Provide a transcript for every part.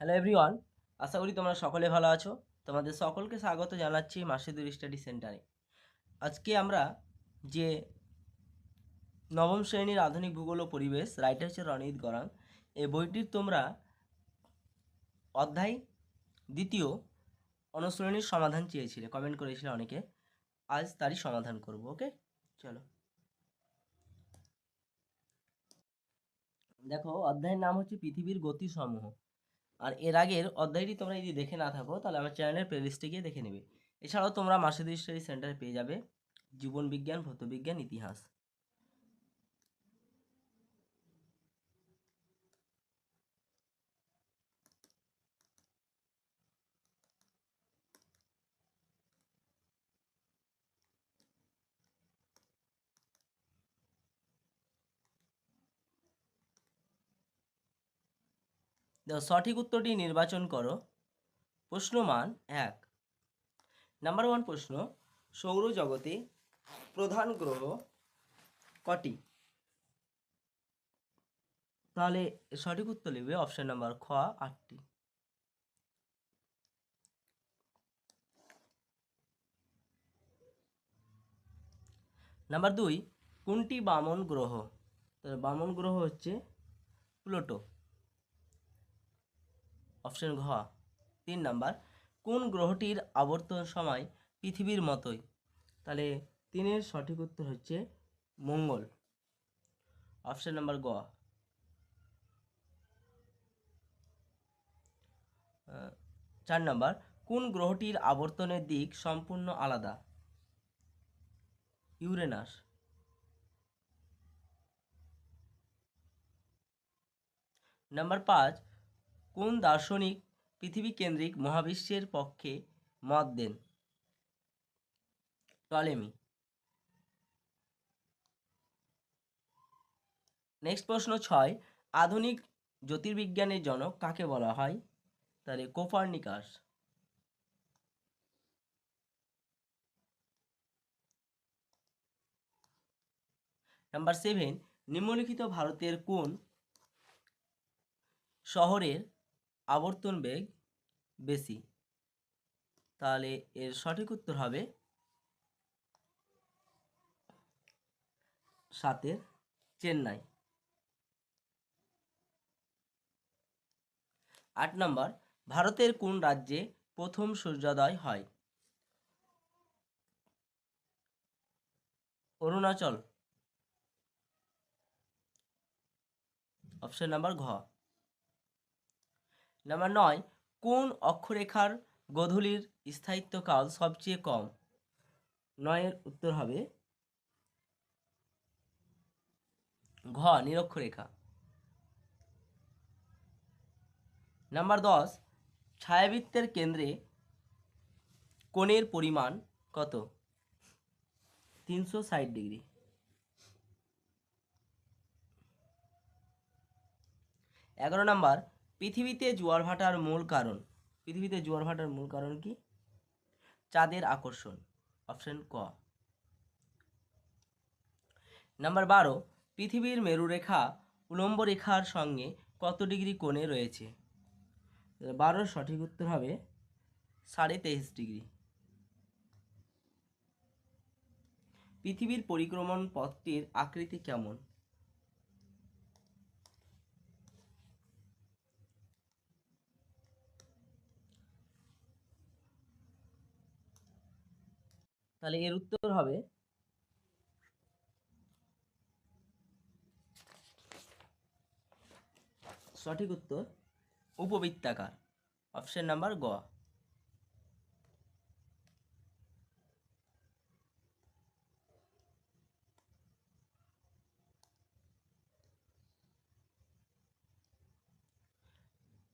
Hello everyone আশা করি তোমরা সকলে ভালো আছো। তোমাদের সকলকে স্বাগত জানাচ্ছি মাসিদুর স্টাডি সেন্টারে। আজকে আমরা যে নবম শ্রেণির আধুনিক ভূগোল ও পরিবেশ রাইটার হচ্ছে রণিত গরাং। এই বইটির তোমরা অধ্যায় দ্বিতীয় অনুশ্রেণীর সমাধান চেয়েছিলে কমেন্ট করেছিলে অনেকে। আজ তারই সমাধান করব ওকে চলো। দেখো, অধ্যায়ের নাম হচ্ছে পৃথিবীর গতিসমূহ। আর এর আগের অধ্যায়টি তোমরা যদি দেখে না থাকো, তাহলে আমার চ্যানেলের প্লেলিস্টে গিয়ে দেখে নেবে। এছাড়াও তোমরা মাসুদ স্টাডি সেন্টারে পেয়ে যাবে জীবন বিজ্ঞান ভৌতবিজ্ঞান ইতিহাস। সঠিক উত্তরটি নির্বাচন করো। প্রশ্নমান এক। নাম্বার ওয়ান প্রশ্ন, সৌরজগতে প্রধান গ্রহ কটি? তাহলে সঠিক উত্তর লিখবে অপশন নাম্বার খ, আটটি। নাম্বার দুই, কোনটি বামন গ্রহ? তাহলে বামন গ্রহ হচ্ছে প্লুটো। অপশন ঘ। তিন নাম্বার, কোন গ্রহটির আবর্তন সময় পৃথিবীর মতোই? তাহলে তিনের সঠিক উত্তর হচ্ছে মঙ্গল। অপশন নাম্বার গ। চার নাম্বার, কোন গ্রহটির আবর্তনের দিক সম্পূর্ণ আলাদা? ইউরেনাস। নাম্বার পাঁচ কোন দার্শনিক পৃথিবী কেন্দ্রিক মহাবিশ্বের পক্ষে মত দেন? টলেমি। নেক্সট প্রশ্ন ছয়, আধুনিক জ্যোতির্বিজ্ঞানের জনক কাকে বলা হয়? তাহলে কোপার্নিকাস। নাম্বার সেভেন নিম্নলিখিত ভারতের কোন শহরের আবর্তন বেগ বেশি। তাহলে এর সঠিক উত্তর হবে সাতের চেন্নাই। আট নম্বর, ভারতের কোন রাজ্যে প্রথম সূর্যোদয় হয়? অরুণাচল। অপশন নাম্বার ঘ। নাম্বার নয় কোন অক্ষরেখার গোধূলির স্থায়িত্বকাল সবচেয়ে কম? নয়ের উত্তর হবে ঘ, নিরক্ষরেখা। নাম্বার দশ, ছায়াবৃত্তের কেন্দ্রে কোণের পরিমাণ কত? তিনশো ষাট ডিগ্রি। এগারো নাম্বার পৃথিবীতে জোয়ার ভাটার মূল কারণ, পৃথিবীতে জোয়ার ভাটার মূল কারণ কি? চাঁদের আকর্ষণ অপশন ক। নাম্বার বারো, পৃথিবীর মেরুরেখা উলম্ব রেখার সঙ্গে কত ডিগ্রি কোণে রয়েছে? বারোর সঠিক উত্তর হবে সাড়ে তেইশ ডিগ্রি। পৃথিবীর পরিক্রমণ পথটির আকৃতি কেমন? তাহলে এর উত্তর হবে সঠিক উত্তর উপবৃত্তাকার। অপশন নাম্বার গ।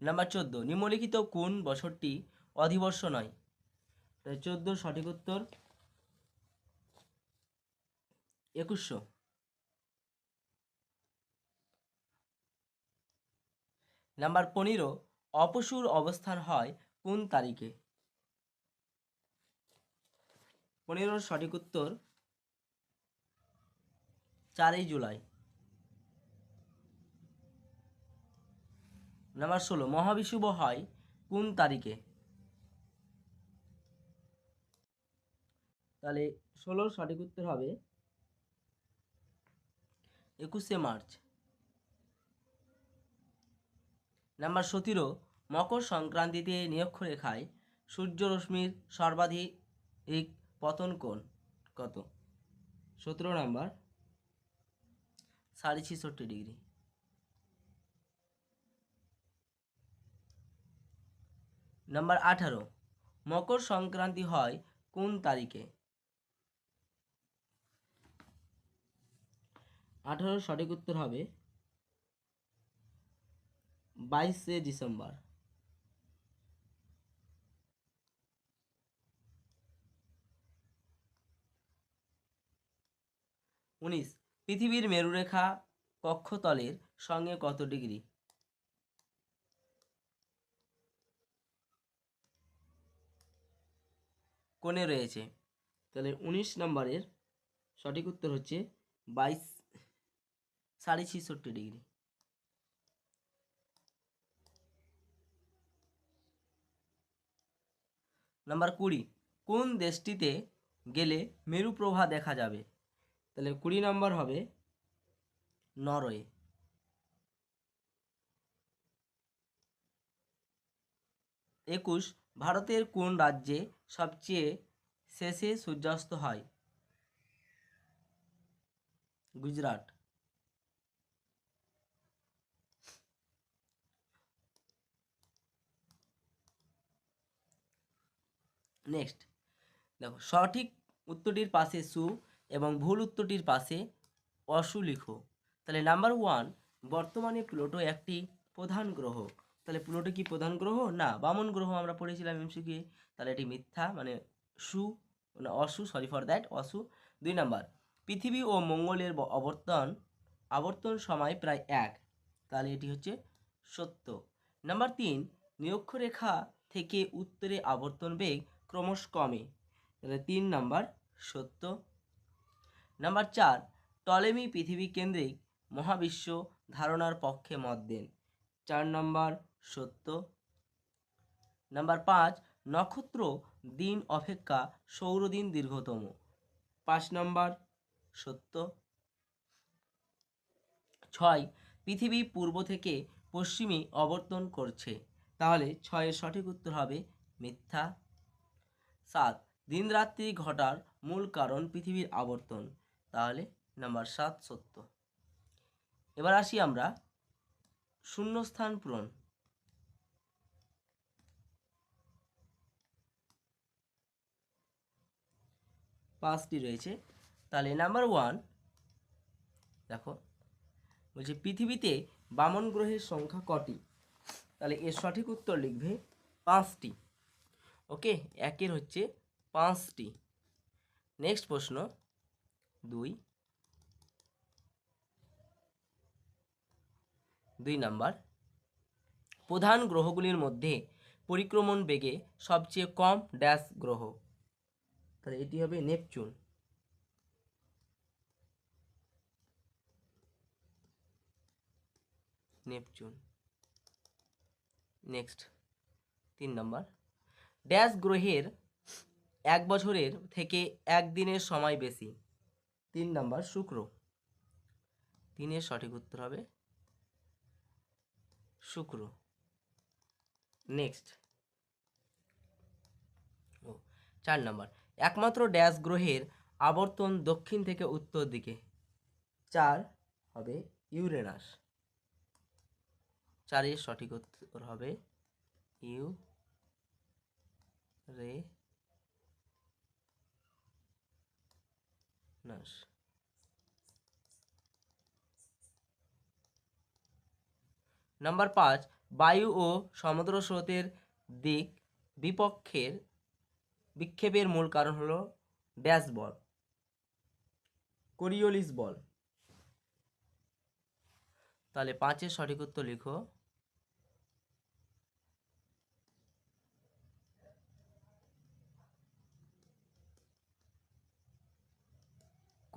নাম্বার চোদ্দ, নিম্নলিখিত কোন বছরটি অধিবর্ষ নয়? চোদ্দ সঠিক উত্তর একুশশো। নাম্বার পনেরো, অপসুর অবস্থান হয় কোন তারিখে? পনেরোর সঠিক উত্তর চারই জুলাই। নাম্বার ষোলো, মহাবিষুব হয় কোন তারিখে? তাহলে ষোলোর সঠিক উত্তর হবে একুশে মার্চ। নাম্বার সতেরো, মকর সংক্রান্তিতে নিরক্ষরেখায় সূর্যরশ্মির সর্বাধিক পতন কোণ কত? সতেরো নাম্বার, সাড়ে ছেষট্টি ডিগ্রি। নাম্বার আঠারো, মকর সংক্রান্তি হয় কোন তারিখে? আঠারো সঠিক উত্তর হবে বাইশে ডিসেম্বর। উনিশ, পৃথিবীর মেরুরেখা কক্ষতলের সঙ্গে কত ডিগ্রি? কোণে রয়েছে। তাহলে উনিশ নম্বরের সঠিক উত্তর হচ্ছে বাইশ সাড়ে ছেষট্টি ডিগ্রি। নাম্বার কুড়ি, কোন দেশটিতে গেলে মেরুপ্রভা দেখা যাবে? তাহলে কুড়ি নম্বর হবে নরওয়ে। একুশ, ভারতের কোন রাজ্যে সবচেয়ে শেষে সূর্যাস্ত হয়? গুজরাট। নেক্সট দেখো, সঠিক উত্তরটির পাশে সু এবং ভুল উত্তরটির পাশে অসু লিখো। তাহলে নাম্বার ওয়ান বর্তমানে প্লুটো একটি প্রধান গ্রহ। তাহলে প্লুটো কি প্রধান গ্রহ? না, বামন গ্রহ আমরা পড়েছিলাম এমসিকে তাহলে এটি মিথ্যা মানে সু মানে অসু সরি ফর দ্যাট অসু। দুই নাম্বার, পৃথিবী ও মঙ্গলের আবর্তন আবর্তন সময় প্রায় এক। তাহলে এটি হচ্ছে সত্য। নাম্বার তিন নিরক্ষরেখা থেকে উত্তরে আবর্তন বেগ ক্রমশ কমে। তাহলে তিন নাম্বার, সত্য। নাম্বার চার, টলেমি পৃথিবী কেন্দ্রিক মহাবিশ্ব ধারণার পক্ষে মত দেন। চার নম্বর, সত্য। নাম্বার পাঁচ, নক্ষত্র দিন অপেক্ষা সৌরদিন দীর্ঘতম। পাঁচ নম্বর, সত্য। ছয়, পৃথিবী পূর্ব থেকে পশ্চিমে অবর্তন করছে। তাহলে ছয়ের সঠিক উত্তর হবে মিথ্যা। সাত, দিনরাত্রি ঘটার মূল কারণ পৃথিবীর আবর্তন। তাহলে নাম্বার সাত সত্য। এবার আসি আমরা শূন্যস্থান পূরণ। পাঁচটি রয়েছে। তাহলে নাম্বার ওয়ান দেখো, বলছে পৃথিবীতে বামন গ্রহের সংখ্যা কটি? তাহলে এর সঠিক উত্তর লিখবে পাঁচটি। ওকে, একের হচ্ছে পাঁচটি। নেক্সট প্রশ্ন। দুই। দুই নাম্বার। প্রধান গ্রহগুলির মধ্যে পরিক্রমণ বেগে সবচেয়ে কম ড্যাশ গ্রহ। তাহলে এটি হবে নেপচুন। নেপচুন। নেক্সট। তিন নম্বর। ড্যাশ গ্রহের এক বছরের থেকে এক দিনের সময় বেশি। তিন নাম্বার শুক্র। তিনের সঠিক উত্তর হবে শুক্র। নেক্সট। ও, চার নাম্বার। একমাত্র ড্যাশ গ্রহের আবর্তন দক্ষিণ থেকে উত্তর দিকে। চার হবে ইউরেনাস। চারের সঠিক উত্তর হবে ইউ রে। নাস নাম্বার পাঁচ, বায়ু ও সমুদ্র স্রোতের দিক বিপক্ষের বিক্ষেপের মূল কারণ হলো ড্যাশ বল, কোরিওলিস বল। তাহলে পাঁচের সঠিক উত্তর লিখো।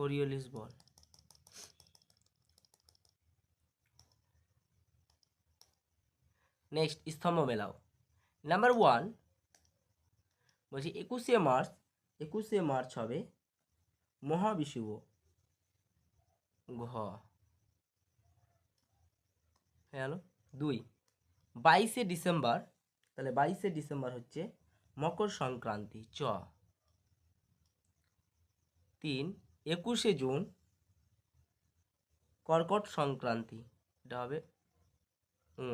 কোরিওলিস বল নেক্সট স্তম্ভ মেলাও। নাম্বার ওয়ান বলছি একুশে মার্চ একুশে মার্চ হবে মহাবিষুব ঘ হয়ে গেল দুই, বাইশে ডিসেম্বর, তাহলে বাইশে ডিসেম্বর হচ্ছে মকর সংক্রান্তি, চ। তিন একুশে জুন, কর্কট সংক্রান্তি, এটা হবে ও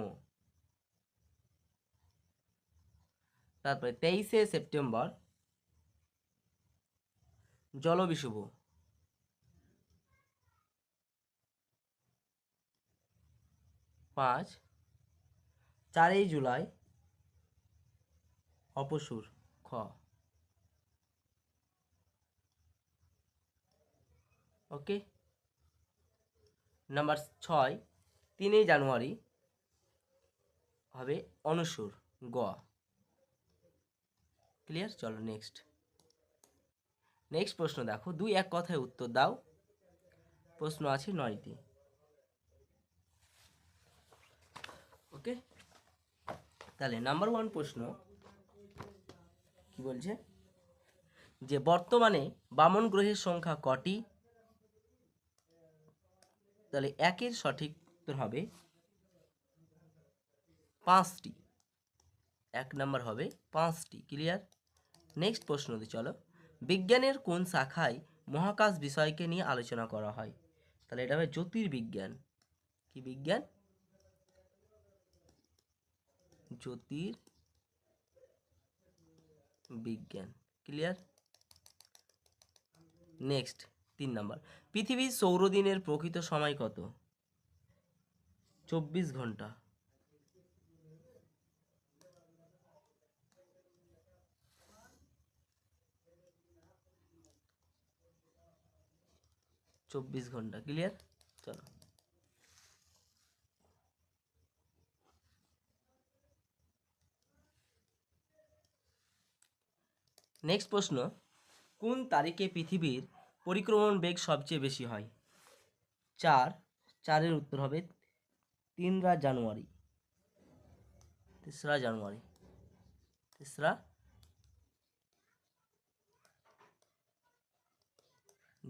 তারপরে তেইশে সেপ্টেম্বর, জলবিশুভ। পাঁচ, চারই জুলাই, অপসুর, খ। ওকে? নাম্বার ছয়, তিনই জানুয়ারি হবে অনুসুর, গ। ক্লিয়ার চলো নেক্সট নেক্সট প্রশ্ন দেখো, দুই এক কথায় উত্তর দাও। প্রশ্ন আছে নয়টি। ওকে? তাহলে নাম্বার ওয়ান প্রশ্ন কি বলছে? যে বর্তমানে বামন গ্রহের সংখ্যা কটি? তাহলে একের সঠিক উত্তর হবে পাঁচটি। এক নম্বর হবে পাঁচটি, ক্লিয়ার? নেক্সট প্রশ্নতে চলো। বিজ্ঞানের কোন শাখায় মহাকাশ বিষয়কে নিয়ে আলোচনা করা হয়? তাহলে এটা হবে জ্যোতির্বিজ্ঞান। কি বিজ্ঞান? জ্যোতির বিজ্ঞান ক্লিয়ার? নেক্সট, তিন নাম্বার। পৃথিবীর সৌরদিনের প্রকৃত সময় কত? চব্বিশ ঘণ্টা। চব্বিশ ঘণ্টা। ক্লিয়ার? চলো। নেক্সট প্রশ্ন, কোন তারিখে পৃথিবীর পরিক্রমণ বেগ সবচেয়ে বেশি হয়। চার, চারের উত্তর হবে তিনরা জানুয়ারি। তেসরা জানুয়ারি। তেসরা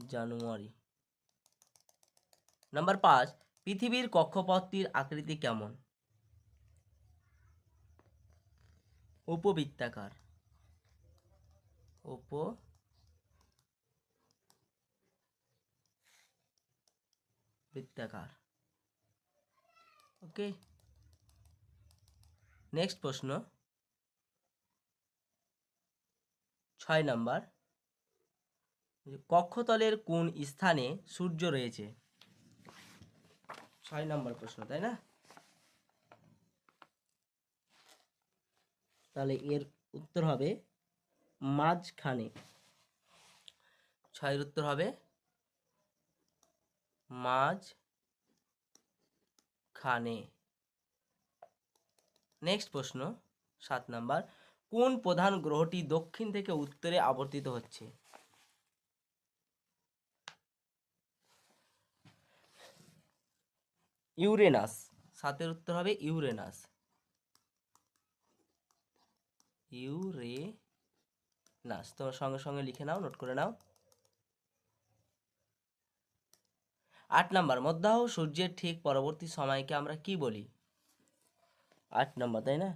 জানুয়ারি। নাম্বার পাঁচ, পৃথিবীর কক্ষপথটির আকৃতি কেমন? উপবৃত্তাকার। উপ বৃত্তাকার ওকে নেক্সট প্রশ্ন। ছয় নাম্বার। কক্ষতলের কোন স্থানে সূর্য রয়েছে? ছয় নাম্বার প্রশ্ন, তাই না? তাহলে এর উত্তর হবে মাঝখানে। ছয়ের উত্তর হবে মাঝ খানে। নেক্সট প্রশ্ন, সাত নাম্বার, কোন প্রধান গ্রহটি দক্ষিণ থেকে উত্তরে আবর্তিত হচ্ছে? ইউরেনাস। সাতের উত্তর হবে ইউরেনাস। ইউরেনাস। তোমার সঙ্গে সঙ্গে লিখে নাও, নোট করে নাও। আট নাম্বার মধ্যাহ সূর্যের ঠিক পরবর্তী সময়কে আমরা কি বলি? আট নাম্বার, তাই না?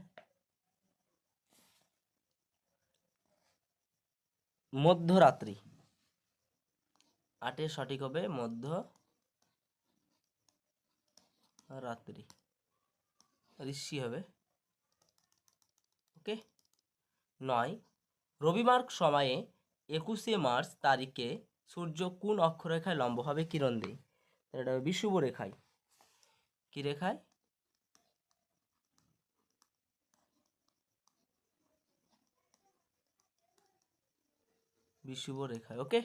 মধ্যরাত্রি। আটের সঠিক হবে মধ্য রাত্রি ঋষি হবে, ওকে? নয় রবিবার সময়ে একুশে মার্চ তারিখে সূর্য কোন অক্ষরেখায় লম্বভাবে কিরণ দেয় তাহলে এটা হবে রেখায় কি রেখায় বিষুব রেখায় ওকে?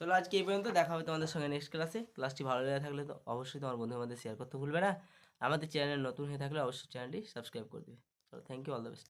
চলো আজকে এই পর্যন্ত দেখা হবে তোমাদের সঙ্গে নেক্সট ক্লাসে ক্লাসটি ভালো লেগে থাকলে তো অবশ্যই তোমার বন্ধুদের মধ্যে শেয়ার করতে ভুলবে না। আমাদের চ্যানেল নতুন হয়ে থাকলে অবশ্যই চ্যানেলটি সাবস্ক্রাইব করে দেবে। চলো thank you all the best